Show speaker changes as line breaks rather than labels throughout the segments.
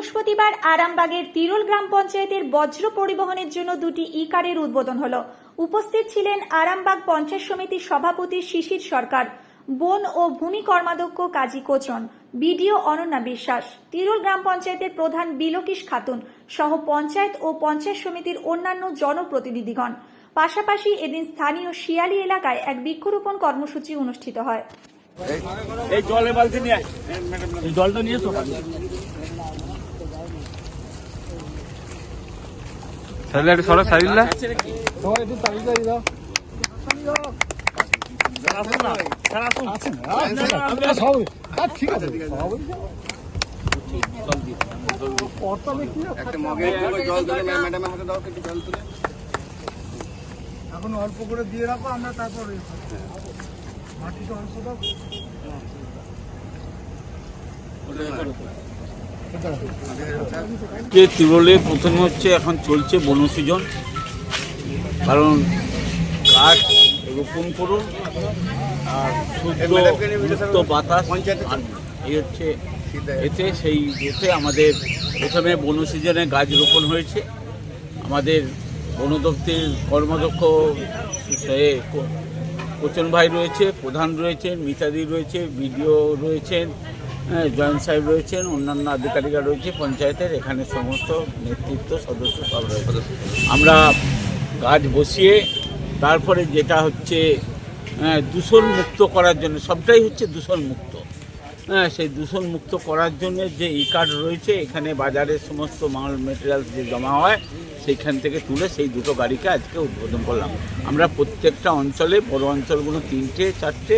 বৃহস্পতিবার আরামবাগের তিরুল গ্রাম পঞ্চায়েতের বজ্র পরিবহনের জন্য দুটি ই কারের উদ্বোধন হল। উপস্থিত ছিলেন আরামবাগ পঞ্চায়েত সমিতির সভাপতি শিশির সরকার, বন ও ভূমি কর্মাধ্যক্ষ কাজী কোচন, বিডিও অনন্যা বিশ্বাস, তিরুল গ্রাম পঞ্চায়েতের প্রধান বিলকিশ খাতুন সহ পঞ্চায়েত ও পঞ্চায়েত সমিতির অন্যান্য জনপ্রতিনিধিগণ। পাশাপাশি এদিন স্থানীয় শিয়ালি এলাকায় এক বৃক্ষরোপণ কর্মসূচি অনুষ্ঠিত হয়।
এই জলের বালতি নিয়ে জলটা নিয়ে এসো
সাইডলা একটু সরো সাইডলা
একটা মগে জল তুলে ম্যাডামের হাতে দাও একটু জল তুলে
এখন অল্প করে দিয়ে রাখো আমরা তারপর। মাটিটা অল্প দাও
যে তিরলে প্রথমে হচ্ছে এখন চলছে বনসৃজন কারণ গাছ রোপণ করুন, আর শুদ্ধ বাতাস এই হচ্ছে এতে সেই এতে আমাদের প্রথমে বনসৃজনে গাছ রোপণ হয়েছে। আমাদের বন দপ্তরের কর্মদক্ষ কোচন ভাই রয়েছে, প্রধান রয়েছেন, মিতাদি রয়েছে, বিডিও রয়েছেন জয়েন্ট সাহেব রয়েছেন অন্যান্য আধিকারিকরা রয়েছে পঞ্চায়েতের এখানে সমস্ত নেতৃত্ব সদস্য সব রয়েছে। আমরা গাছ বসিয়ে তারপরে যেটা হচ্ছে হ্যাঁ, দূষণ মুক্ত করার জন্য সবটাই হচ্ছে দূষণ মুক্ত। হ্যাঁ সেই দূষণ মুক্ত করার জন্য যে ই কার্ড রয়েছে এখানে বাজারের সমস্ত মাল মেটেরিয়াল যে জমা হয় সেইখান থেকে তুলে সেই দুটো গাড়িকে আজকে উদ্বোধন করলাম। আমরা প্রত্যেকটা অঞ্চলে বড় অঞ্চলগুলো তিনটে চারটে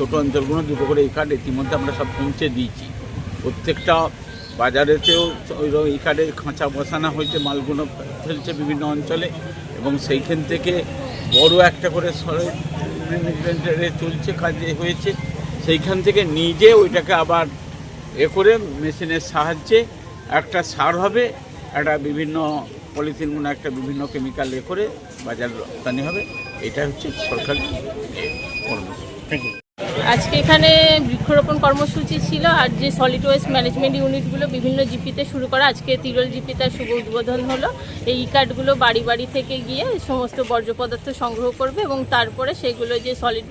ছোট অঞ্চলগুলো দুটো করে এই কার্ড ইতিমধ্যে আমরা সব পৌঁছে দিয়েছি। প্রত্যেকটা বাজারেতেও ওই ই কার্ডের খাঁচা বসানো হয়েছে, মালগুলো ফেলছে বিভিন্ন অঞ্চলে এবং সেইখান থেকে বড় একটা করে সরে চলছে, কাজে হয়েছে। সেইখান থেকে নিজে ওইটাকে আবার এ করে মেশিনের সাহায্যে একটা সার হবে, একটা বিভিন্ন পলিথিনগুলো একটা বিভিন্ন কেমিক্যাল এ করে বাজার রপ্তানি হবে। এটা হচ্ছে সরকারি কর্মসূচি।
আজকে এখানে বৃক্ষরোপণ কর্মসূচি ছিল আর যে সলিড ওয়েস্ট ম্যানেজমেন্ট ইউনিটগুলো বিভিন্ন জিপিতে শুরু করা, আজকে তিরল তার শুভ উদ্বোধন হলো। এই কার্ডগুলো বাড়ি বাড়ি থেকে গিয়ে সমস্ত বর্জ্য পদার্থ সংগ্রহ করবে এবং তারপরে সেগুলো যে সলিড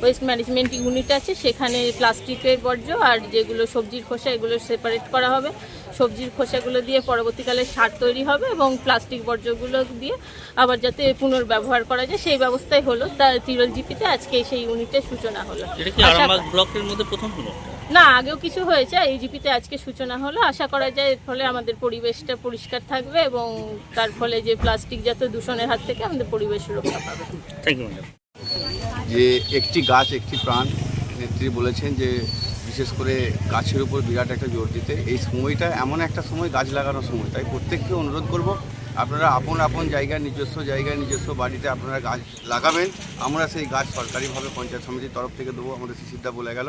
ওয়েস্ট ম্যানেজমেন্ট ইউনিট আছে, সেখানে প্লাস্টিকের বর্জ্য আর যেগুলো সবজির খোসা, এগুলো সেপারেট করা হবে। সবজির খোসাগুলো দিয়ে পরবর্তীকালে সার তৈরি হবে এবং প্লাস্টিক বর্জ্যগুলো দিয়ে আবার যাতে পুনর্ব্যবহার করা যায় সেই ব্যবস্থাই হলো। তা তিরল জিপিতে আজকে সেই ইউনিটের সূচনা হলো। আশা-
ব্লকের মধ্যে প্রথম
না আগেও কিছু হয়েছে এই জিপিতে আজকে সূচনা হলো। আশা করা যায় এর ফলে আমাদের পরিবেশটা পরিষ্কার থাকবে এবং তার ফলে যে প্লাস্টিক জাত দূষণের হাত থেকে আমাদের পরিবেশ রক্ষা পাবে।
যে একটি গাছ একটি প্রাণ নেত্রী বলেছেন যে বিশেষ করে গাছের উপর বিরাট একটা জোর দিতে। এই সময়টা এমন একটা সময় গাছ লাগানোর সময়। তাই প্রত্যেককে অনুরোধ করব আপনারা আপন আপন জায়গায় নিজস্ব জায়গায় নিজস্ব বাড়িতে আপনারা গাছ লাগাবেন। আমরা সেই গাছ সরকারিভাবে পঞ্চায়েত সমিতির তরফ থেকে দেবো আমাদের শিশিরদা বলে গেল।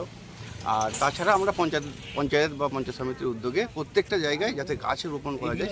আর তাছাড়া আমরা পঞ্চায়েত পঞ্চায়েত বা পঞ্চায়েত সমিতির উদ্যোগে প্রত্যেকটা জায়গায় যাতে গাছ রোপণ করা যায়